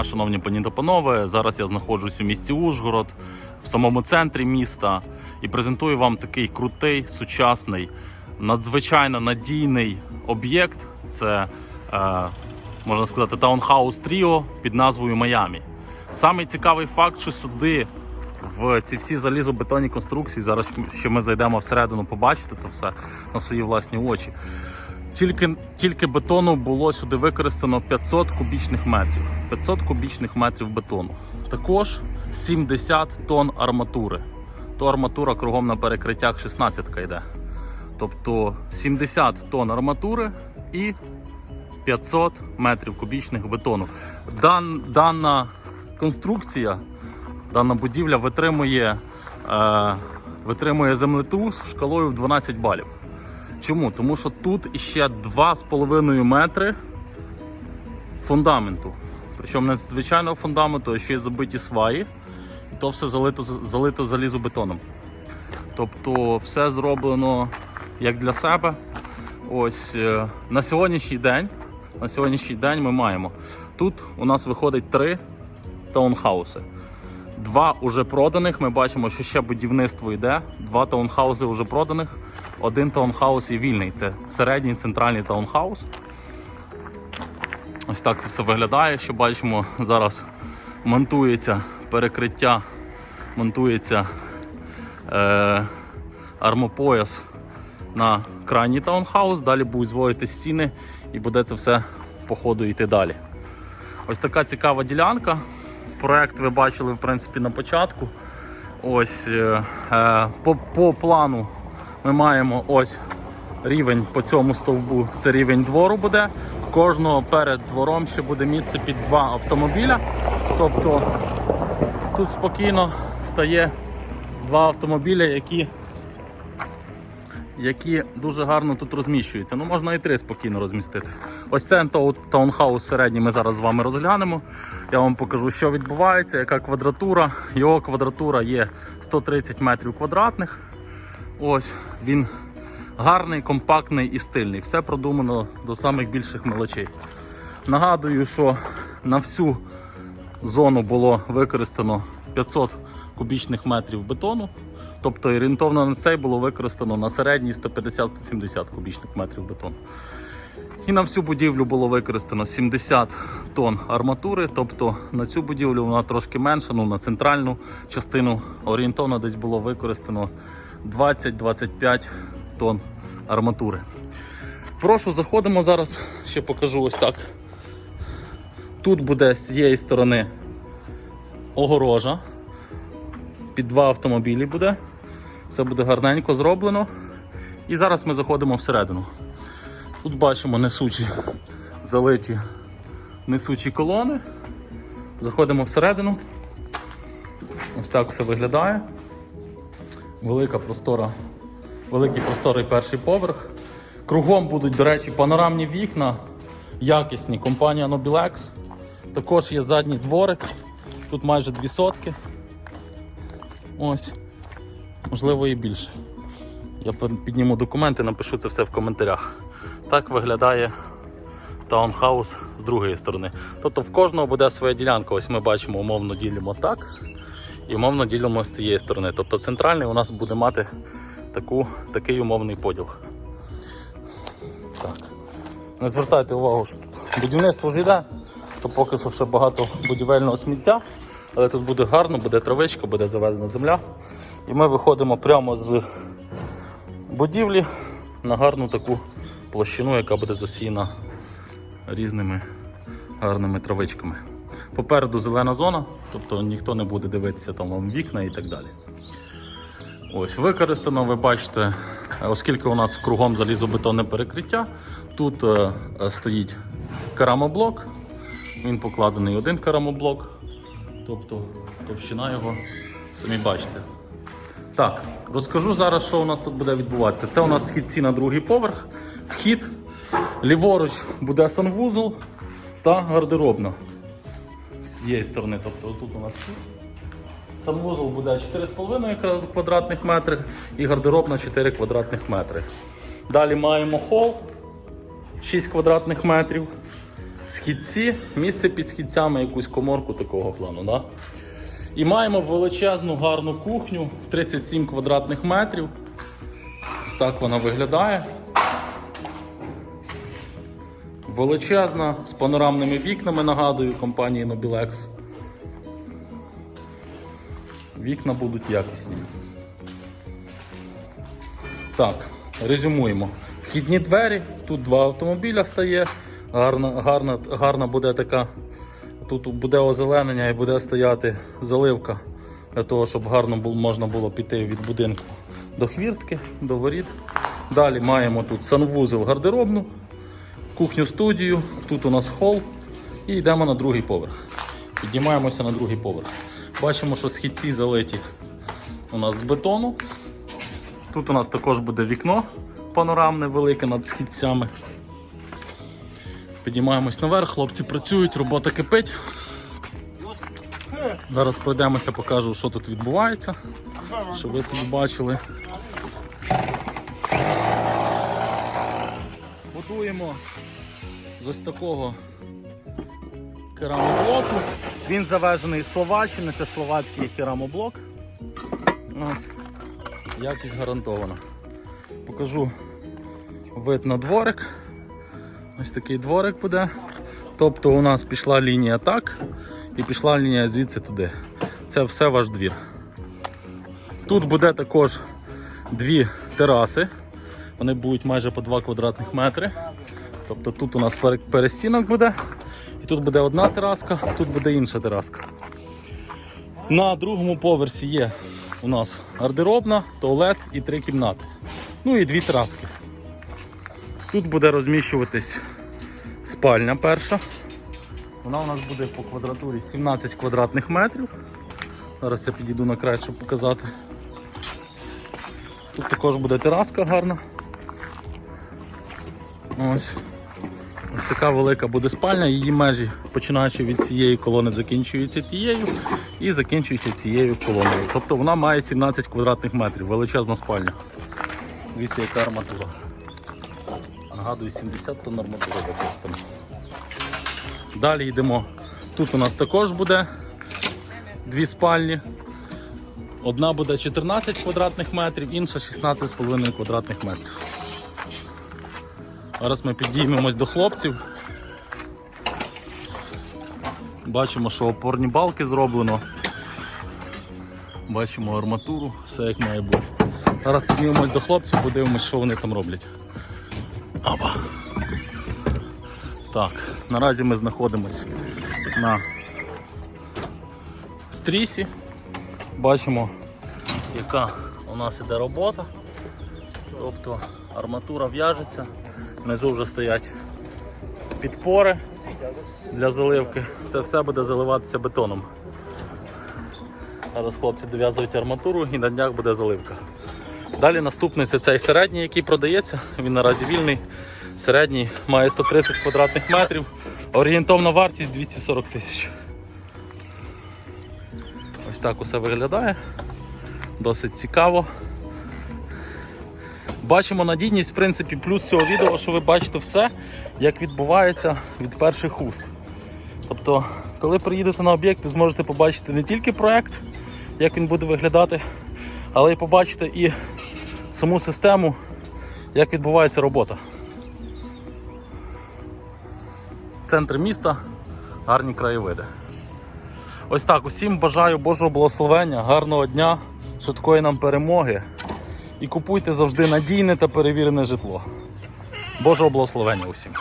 дня, шановні пані та панове. Зараз я знаходжусь у місті Ужгород, в самому центрі міста, і презентую вам такий крутий, сучасний, надзвичайно надійний об'єкт. Це е, можна сказати таунхаус Тріо під назвою Майамі. Самий цікавий факт, що сюди в ці всі залізобетонні конструкції. Зараз ще ми зайдемо всередину, побачите це все на свої власні очі. Тільки, тільки бетону було сюди використано 500 кубічних метрів. 500 кубічних метрів бетону. Також 70 тонн арматури. То арматура кругом на перекриттях 16 йде. Тобто 70 тонн арматури і 500 метрів кубічних бетону. Дан, дана конструкція, дана будівля витримує, е, витримує землетрус шкалою в 12 балів. Чому? Тому що тут іще 2,5 метри фундаменту. Причому не звичайного фундаменту, а ще й забиті сваї. І то все залито, залито залізобетоном. Тобто все зроблено як для себе. Ось е, на сьогоднішній день. На сьогоднішній день ми маємо. Тут у нас виходить три таунхауси. Два вже проданих. Ми бачимо, що ще будівництво йде. Два таунхауси вже проданих. Один таунхаус є вільний. Це середній центральний таунхаус. Ось так це все виглядає. Що бачимо, зараз монтується перекриття, монтується е, армопояс на крайній таунхаус. Далі будуть зводити стіни і буде це все по ходу йти далі. Ось така цікава ділянка. Проект ви бачили в принципі на початку. Ось е, е, по, по плану ми маємо ось рівень по цьому стовбу. Це рівень двору буде. В кожного перед двором ще буде місце під два автомобіля. Тобто тут спокійно стає два автомобіля, які які дуже гарно тут розміщуються. Ну, можна і три спокійно розмістити. Ось тау- таунхаус середній ми зараз з вами розглянемо. Я вам покажу, що відбувається, яка квадратура. Його квадратура є 130 метрів квадратних. Ось він гарний, компактний і стильний. Все продумано до самих більших мелочей. Нагадую, що на всю зону було використано 500 кубічних метрів бетону. Тобто орієнтовно на цей було використано на середній 150-170 кубічних метрів бетону. І на всю будівлю було використано 70 тонн арматури. Тобто на цю будівлю вона трошки менша, ну на центральну частину орієнтовно десь було використано 20-25 тонн арматури. Прошу, заходимо зараз, ще покажу ось так. Тут буде з цієї сторони огорожа. Під два автомобілі буде. Все буде гарненько зроблено. І зараз ми заходимо всередину. Тут бачимо несучі залиті несучі колони. Заходимо всередину. Ось так все виглядає. Велика простора, великий просторий перший поверх. Кругом будуть, до речі, панорамні вікна, якісні, компанія Nobilex. Також є задній дворик. Тут майже дві сотки. Ось. Можливо і більше. Я підніму документи, напишу це все в коментарях. Так виглядає таунхаус з другої сторони. Тобто в кожного буде своя ділянка. Ось ми бачимо, умовно ділимо так. І умовно ділимо з цієї сторони. Тобто центральний у нас буде мати таку, такий умовний поділ. Так. Не звертайте увагу, що тут будівництво вже йде, то поки що ще багато будівельного сміття. Але тут буде гарно, буде травичка, буде завезена земля. І ми виходимо прямо з будівлі на гарну таку площину, яка буде засіяна різними гарними травичками. Попереду зелена зона, тобто ніхто не буде дивитися там вам вікна і так далі. Ось використано, ви бачите, оскільки у нас кругом залізобетонне перекриття, тут е, е, стоїть керамоблок, він покладений один керамоблок, тобто товщина його самі бачите. Так, розкажу зараз, що у нас тут буде відбуватися. Це у нас східці на другий поверх, вхід, ліворуч буде санвузол та гардеробна. З цієї сторони, тобто тут у нас вхід. Санвузол буде 4,5 квадратних метри і гардеробна 4 квадратних метри. Далі маємо хол 6 квадратних метрів. східці, місце під східцями, якусь коморку такого плану. Да? І маємо величезну гарну кухню, 37 квадратних метрів. Ось так вона виглядає. Величезна, з панорамними вікнами, нагадую, компанії Nobilex. Вікна будуть якісні. Так, резюмуємо. Вхідні двері, тут два автомобіля стає. Гарна, гарна, гарна буде така. Тут буде озеленення і буде стояти заливка для того, щоб гарно можна було піти від будинку до хвіртки, до воріт. Далі маємо тут санвузол гардеробну, кухню студію, тут у нас хол і йдемо на другий поверх. Піднімаємося на другий поверх. Бачимо, що східці залиті у нас з бетону. Тут у нас також буде вікно панорамне велике над східцями. Піднімаємось наверх, хлопці працюють, робота кипить. Зараз пройдемося, покажу, що тут відбувається, щоб ви собі бачили. Будуємо з ось такого керамоблоку. Він завезений з Словаччини, це словацький керамоблок. Ось. Якість гарантована. Покажу вид на дворик. Ось такий дворик буде. Тобто у нас пішла лінія так і пішла лінія звідси туди. Це все ваш двір. Тут буде також дві тераси. Вони будуть майже по 2 квадратних метри. Тобто тут у нас перестінок буде. І тут буде одна тераска, тут буде інша тераска. На другому поверсі є у нас гардеробна, туалет і три кімнати. Ну і дві тераски. Тут буде розміщуватись спальня перша. Вона у нас буде по квадратурі 17 квадратних метрів. Зараз я підійду на край, щоб показати. Тут також буде тераска гарна. Ось. Ось така велика буде спальня, її межі, починаючи від цієї колони, закінчуються тією і закінчуючи цією колоною. Тобто вона має 17 квадратних метрів, величезна спальня. Дивіться, яка арматура. Нагадую, 70 тонн арматури використано. Далі йдемо. Тут у нас також буде дві спальні. Одна буде 14 квадратних метрів, інша 16,5 квадратних метрів. Зараз ми підіймемось до хлопців. Бачимо, що опорні балки зроблено. Бачимо арматуру, все як має бути. Зараз піднімемось до хлопців, подивимось, що вони там роблять. Опа. Так, наразі ми знаходимося на стрісі. Бачимо, яка у нас іде робота. Тобто арматура в'яжеться, внизу вже стоять підпори для заливки. Це все буде заливатися бетоном. Зараз хлопці дов'язують арматуру і на днях буде заливка. Далі наступний це цей середній, який продається. Він наразі вільний. Середній має 130 квадратних метрів. Орієнтовна вартість 240 тисяч. Ось так усе виглядає. Досить цікаво. Бачимо надійність, в принципі, плюс цього відео, що ви бачите все, як відбувається від перших уст. Тобто, коли приїдете на об'єкт, ви зможете побачити не тільки проект, як він буде виглядати, але й побачите і саму систему, як відбувається робота. Центр міста, гарні краєвиди. Ось так, усім бажаю Божого благословення, гарного дня, швидкої нам перемоги. І купуйте завжди надійне та перевірене житло. Божого благословення усім.